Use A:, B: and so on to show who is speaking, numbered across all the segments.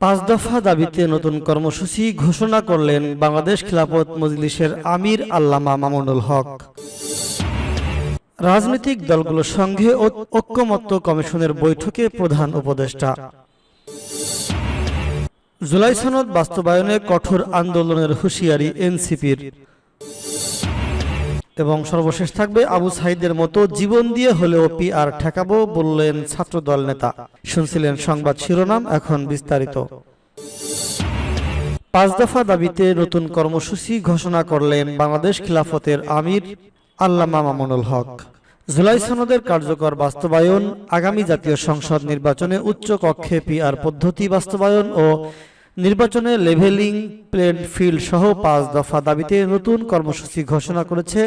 A: পাঁচ দফা দাবিতে নতুন কর্মসূচি ঘোষণা করলেন বাংলাদেশ খিলাফত মজলিসের আমির আল্লামা মামুনুল হক। রাজনৈতিক দলগুলোর সঙ্গে ঐক্যমত্য কমিশনের বৈঠকে প্রধান উপদেষ্টা। জুলাই সনদ বাস্তবায়নে কঠোর আন্দোলনের হুঁশিয়ারি এনসিপির। এবং সর্বশেষ থাকবে আবু সাইদের মতো জীবন দিয়ে হলেও পিআর ঠেকাবো বললেন ছাত্রদল নেতা। শুনছিলেন সংবাদ শিরোনাম, এখন বিস্তারিত। পাঁচ দফা দাবিতে নতুন কর্মসূচি ঘোষণা করলেন বাংলাদেশ খিলাফতের আমির আল্লামা মামুনুল হক। জুলাই সনদের কার্যকর বাস্তবায়ন, আগামী জাতীয় সংসদ নির্বাচনে উচ্চ কক্ষে পিআর পদ্ধতি বাস্তবায়ন ও নির্বাচনে লেভেলিং প্লেন ফিল্ড সহ পাঁচ দফা দাবিতে নতুন কর্মসূচি ঘোষণা করেছে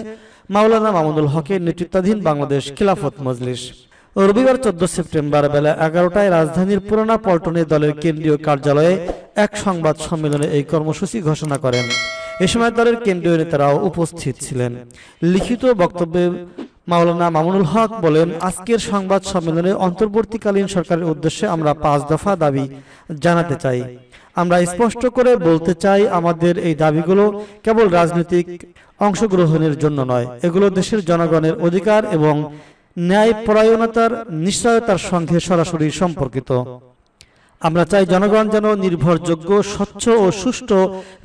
A: মাওলানা মামুনুল হকের নেতৃত্বাধীন বাংলাদেশ খিলাফত মজলিস। রবিবার চোদ্দ সেপ্টেম্বর বেলা এগারোটায় রাজধানীর পুরানা পল্টনে দলের কেন্দ্রীয় কার্যালয়ে এক সংবাদ সম্মেলনে এই কর্মসূচি ঘোষণা করেন। এ সময় দলের কেন্দ্রীয় নেতারাও উপস্থিত ছিলেন। লিখিত বক্তব্যে মাওলানা মামুনুল হক বলেন, আজকের সংবাদ সম্মেলনে অন্তর্বর্তীকালীন সরকারের উদ্দেশ্যে আমরা পাঁচ দফা দাবি জানাতে চাই। আমরা স্পষ্ট করে বলতে চাই আমাদের এই দাবিগুলো কেবল রাজনৈতিক অংশগ্রহণের জন্য নয়। এগুলো দেশের জনগণের অধিকার এবং ন্যায় পরায়ণতার নিশ্চয়তার সঙ্গে সরাসরি সম্পর্কিত। আমরা চাই জনগণ যেন নির্ভরযোগ্য, স্বচ্ছ ও সুষ্ঠু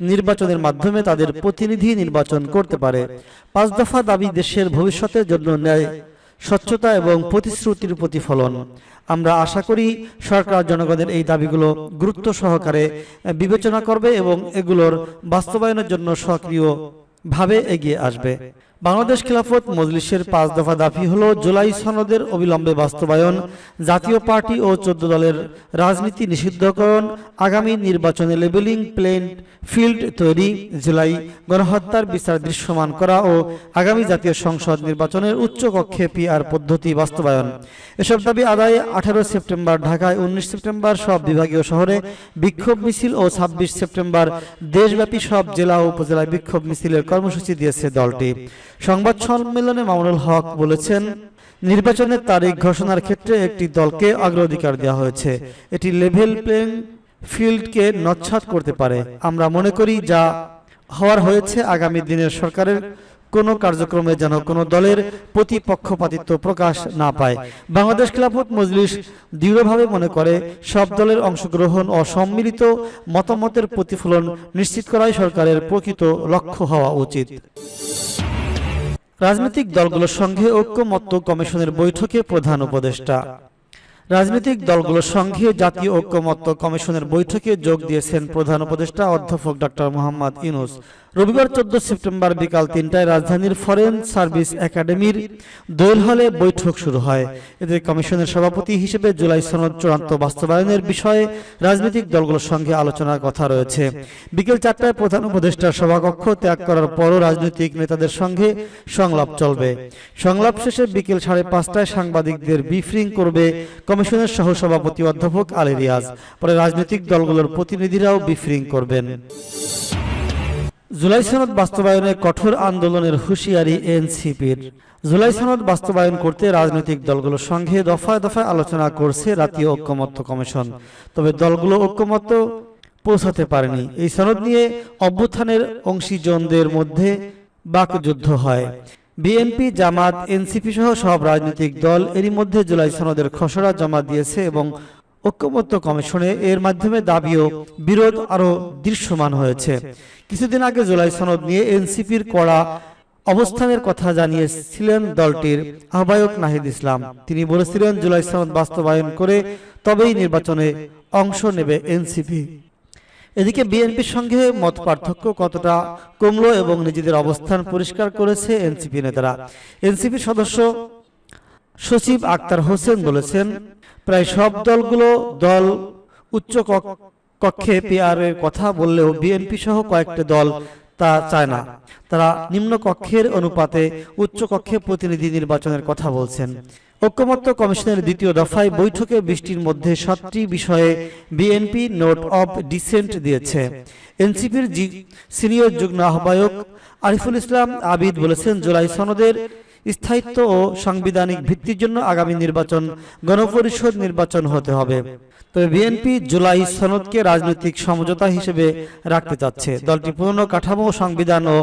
A: নির্বাচনের মাধ্যমে তাদের প্রতিনিধি নির্বাচন করতে পারে। পাঁচ দফা দাবি দেশের ভবিষ্যতের জন্য ন্যায় স্বচ্ছতা এবং প্রতিশ্রুতির প্রতিফলন। আমরা আশা করি সরকার জনগণের এই দাবিগুলো গুরুত্ব সহকারে বিবেচনা করবে এবং এগুলোর বাস্তবায়নের জন্য সক্রিয় ভাবে এগিয়ে আসবে। বাংলাদেশ খিলাফত মজলিসের পাঁচ দফা দাবি হল, জুলাই সনদের অবিলম্বে বাস্তবায়ন, জাতীয় পার্টি ও চোদ্দ দলের রাজনীতি নিষিদ্ধকরণ, আগামী নির্বাচনে লেবেলিং প্লেন ফিল্ড তৈরি, জুলাই গণহত্যার বিচার দৃশ্যমান করা ও আগামী জাতীয় সংসদ নির্বাচনের উচ্চ কক্ষে পিআর পদ্ধতি বাস্তবায়ন। এসব দাবি আদায়ে আঠারো সেপ্টেম্বর ঢাকায়, উনিশ সেপ্টেম্বর সব বিভাগীয় শহরে বিক্ষোভ মিছিল ও ছাব্বিশ সেপ্টেম্বর দেশব্যাপী সব জেলা ও উপজেলায় বিক্ষোভ মিছিলের কর্মসূচি দিয়েছে দলটি। সংবাদ সম্মেলনে মামুনুল হক বলেছেন, নির্বাচনের তারিখ ঘোষণার ক্ষেত্রে একটি দলকে অগ্রাধিকার দেওয়া হয়েছে। এটি লেভেল প্লেইং ফিল্ডকে নচ্ছাদ করতে পারে। আমরা মনে করি যা হওয়ার হয়েছে আগামী দিনের সরকারের কোনো কার্যক্রমে যেন কোনো দলের প্রতিপক্ষপাতিত্ব প্রকাশ না পায়। বাংলাদেশ খেলাফত মজলিস দৃঢ়ভাবে মনে করে, সব দলের অংশগ্রহণ ও সম্মিলিত মতামতের প্রতিফলন নিশ্চিত করাই সরকারের প্রকৃত লক্ষ্য হওয়া উচিত। রাজনৈতিক দলগুলোর সঙ্গে ঐক্যমত্য কমিশনের বৈঠকে প্রধান উপদেষ্টা। রাজনৈতিক দলগুলোর সঙ্গে জাতীয় ঐক্যমত্য কমিশনের বৈঠকে যোগ দিয়েছেন প্রধান উপদেষ্টা অধ্যাপক ডক্টর মোহাম্মদ ইউনুস। রবিবার চোদ্দ সেপ্টেম্বর বিকাল তিনটায় রাজধানীর ফরেন সার্ভিস একাডেমির দোয়েল হলে বৈঠক শুরু হয়। এতে কমিশনের সভাপতি হিসেবে জুলাই সনদ চূড়ান্ত বাস্তবায়নের বিষয়ে রাজনৈতিক দলগুলোর সঙ্গে আলোচনার কথা রয়েছে। বিকেল চারটায় প্রধান উপদেষ্টার সভাকক্ষ ত্যাগ করার পরও রাজনৈতিক নেতাদের সঙ্গে সংলাপ চলবে। সংলাপ শেষে বিকেল সাড়ে পাঁচটায় সাংবাদিকদের ব্রিফিং করবে কমিশনের সহসভাপতি অধ্যাপক আলী রিয়াজ। পরে রাজনৈতিক দলগুলোর প্রতিনিধিরাও ব্রিফিং করবেন। জুলাই সনদ বাস্তবায়নে কঠোর আন্দোলনের হুঁশিয়ারি এনসিপির। জুলাই সনদ বাস্তবায়ন করতে রাজনৈতিক দলগুলোর সঙ্গে দফায় দফায় আলোচনা করছে জাতীয় ঐক্যমত্য কমিশন। তবে দলগুলো ঐক্যমত্য পৌঁছাতে পারেনি। এই সনদ নিয়ে অভ্যুত্থানের অংশীজনদের মধ্যে বাকযুদ্ধ হয়। বিএনপি, জামাত, এনসিপি সহ সব রাজনৈতিক দল এরই মধ্যে জুলাই সনদের খসড়া জমা দিয়েছে এবং ঐক্যমত্য কমিশনে এর মাধ্যমে দাবিও বিরোধ আরও দৃশ্যমান হয়েছে। কিছুদিন আগে জুলাই সনদ নিয়ে এনসিপির কড়া অবস্থানের কথা জানিয়েছিলেন দলটির আহ্বায়ক নাহিদ ইসলাম। তিনি বলেছিলেন, জুলাই সনদ বাস্তবায়ন করে তবেই নির্বাচনে অংশ নেবে এনসিপি। এদিকে বিএনপির সঙ্গে মত পার্থক্য কতটা কমলো এবং নিজেদের অবস্থান পরিষ্কার করেছে এনসিপি নেতারা? এনসিপি সদস্য সচিব আক্তার হোসেন বলেছেন, প্রায় সব দলগুলো দল উচ্চ কক্ষে পিআর এর কথা বললেও বিএনপি সহ কয়েকটি দল তা চায় না। তারা নিম্ন কক্ষের অনুপাতে উচ্চ কক্ষে প্রতিনিধি নির্বাচনের কথা বলছেন। ঐক্যমত্য কমিশনের দ্বিতীয় দফায় বৈঠকে বৃষ্টির মধ্যে সাতটি বিষয়ে বিএনপি নোট অব ডিসেন্ট দিয়েছে। এনসিপির সিনিয়র যুগ্ম আহ্বায়ক আরিফুল ইসলাম আবিদ বলেছেন, জুলাই সনদের স্থায়িত্ব ও সাংবিধানিক ভিত্তির জন্য আগামী নির্বাচন, গণপরিষদ নির্বাচন হতে হবে। তবে বিএনপি জুলাই সনদকে রাজনৈতিক সমঝোতা হিসেবে রাখতে চাচ্ছে। দলটি পুরনো কাঠামো, সংবিধান ও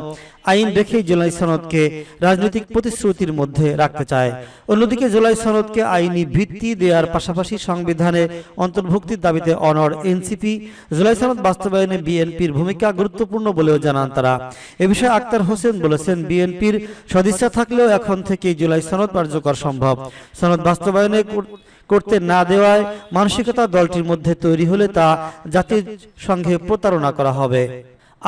A: আইন রেখেই জুলাই সনদকে রাজনৈতিক প্রতিশ্রুতির মধ্যে রাখতে চায়। অন্যদিকে জুলাই সনদকে আইনি ভিত্তি দেওয়ার পাশাপাশি সংবিধানে অন্তর্ভুক্তির দাবিতে অনর এনসিপি জুলাই সনদ বাস্তবায়নে বিএনপির ভূমিকা গুরুত্বপূর্ণ বলেও জানান তারা। এ বিষয়ে আক্তার হোসেন বলেছেন, বিএনপির সদিচ্ছা থাকলেও এখন থেকেই জুলাই সনদ কার্যকর সম্ভব। সনদ বাস্তবায়নে করতে না দেওয়ায় মানসিকতা দলটির মধ্যে তৈরি হলে তা জাতির সঙ্গে প্রতারণা করা হবে।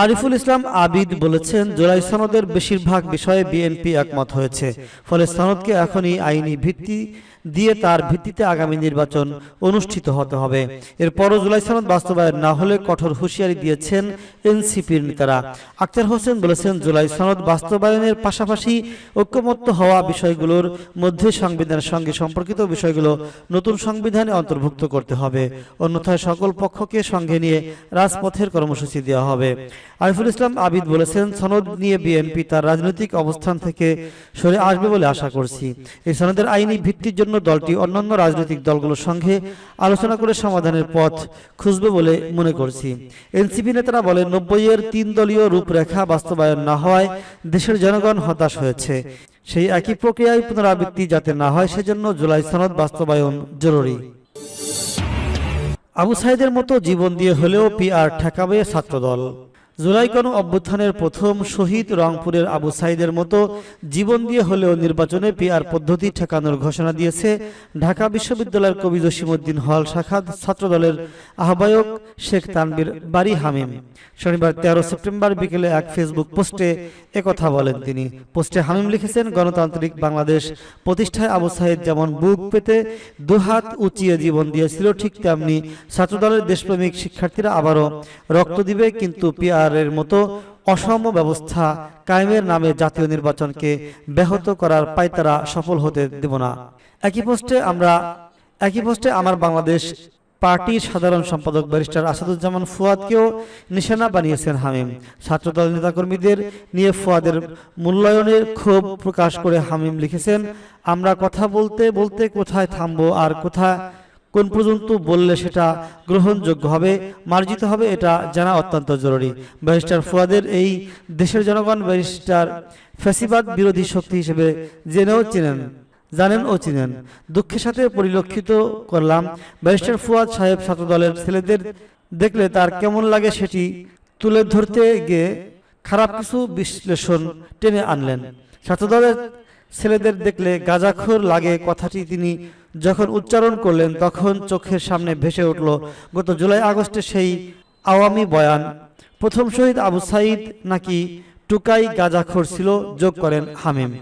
A: আরিফুল ইসলাম আবিদ বলেছেন, জুলাই সনদের বেশিরভাগ বিষয়ে বিএনপি একমত হয়েছে, ফলে সনদকে এখনই আইনি ভিত্তি দিয়ে তার ভিত্তিতে আগামী নির্বাচন অনুষ্ঠিত হতে হবে। এরপরও জুলাই সনদ বাস্তবায়ন না হলে কঠোর হুঁশিয়ারি দিয়েছেন এনসিপির নেতারা। আক্তার হোসেন বলেছেন, জুলাই সনদ বাস্তবায়নের পাশাপাশি ঐক্যমত্য হওয়া বিষয়গুলোর মধ্যে সংবিধানের সঙ্গে সম্পর্কিত বিষয়গুলো নতুন সংবিধানে অন্তর্ভুক্ত করতে হবে। অন্যথায় সকল পক্ষকে সঙ্গে নিয়ে রাজপথের কর্মসূচি দেওয়া হবে। আরিফুল ইসলাম আবিদ বলেছেন, সনদ নিয়ে বিএনপি তার রাজনৈতিক অবস্থান থেকে সরে আসবে বলে আশা করছি। এই সনদের আইনি ভিত্তির জন্য দলটি অন্যান্য রাজনৈতিক দলগুলোর সঙ্গে আলোচনা করে সমাধানের পথ খুঁজবে বলে মনে করছি। এনসিপি নেতারা বলেন এর তিন দলীয় রূপরেখা বাস্তবায়ন না হওয়ায় দেশের জনগণ হতাশ হয়েছে। সেই একই প্রক্রিয়ায় পুনরাবৃত্তি যাতে না হয়, সেজন্য জুলাই সনদ বাস্তবায়ন জরুরি। আবু সাইদের মতো জীবন দিয়ে হলেও পিআর ঠেকাবে ছাত্রদল। জুলাই গণ অভ্যুত্থানের প্রথম শহীদ রংপুরের আবু সাইদের মতো জীবন দিয়ে হলেও নির্বাচনে পিআর পদ্ধতি ঠেকানোর ঘোষণা দিয়েছে ঢাকা বিশ্ববিদ্যালয়ের কবি জসিমউদ্দিন হল শাখা ছাত্রদলের আহ্বায়ক শেখ তানবির বাড়ি হামিম। শনিবার তেরো সেপ্টেম্বর বিকেলে এক ফেসবুক পোস্টে একথা বলেন তিনি। পোস্টে হামিম লিখেছেন, গণতান্ত্রিক বাংলাদেশ প্রতিষ্ঠায় আবু সাইদ যেমন বুক পেতে দুহাত উঁচিয়ে জীবন দিয়েছিল, ঠিক তেমনি ছাত্রদলের দেশপ্রেমিক শিক্ষার্থীরা আবারও রক্ত দিবে, কিন্তু পিআর এর মতো অসম ব্যবস্থা কায়েমের নামে জাতীয় নির্বাচনকে ব্যাহত করার পায়তারা সফল হতে দেব না। একই পোস্টে আমরা একই পোস্টে আমার বাংলাদেশ পার্টির সাধারণ সম্পাদক ব্যারিস্টার আসাদুজ্জামান ফুয়াদকেও নিশানা বানিয়েছেন হামিম। ছাত্রদল নেতাকর্মীদের নিয়ে ফুয়াদের মূল্যায়নের ক্ষোভ প্রকাশ করে হামিম লিখেছেন, আমরা কথা বলতে বলতে কোথায় থামবো আর কোথায় কোন পর্যন্ত বললে সেটা গ্রহণযোগ্য হবে, মার্জিত হবে, এটা জানা অত্যন্ত জরুরি। ব্যারিস্টার ফুয়াদের এই দেশের জনগণ ব্যারিস্টার ফ্যাসিবাদ বিরোধী শক্তি হিসেবে জেনেও চেনেন, জানেন ও চিনেন। দুঃখের সাথে পরিলক্ষিত করলাম, ব্যারিস্টার ফুয়াদ সাহেব ছাত্রদলের ছেলেদের দেখলে তার কেমন লাগে সেটি তুলে ধরতে গিয়ে খারাপ কিছু বিশ্লেষণ টেনে আনলেন। ছাত্রদলের ছেলেদের দেখলে গাজাখোর লাগে কথাটি তিনি যখন উচ্চারণ করলেন, তখন চোখের সামনে ভেসে উঠল। গত জুলাই আগস্টে সেই আওয়ামী বয়ান, প্রথম শহীদ আবু সাইদ নাকি টুকাই গাজাখোর ছিল? যোগ করেন হামিম।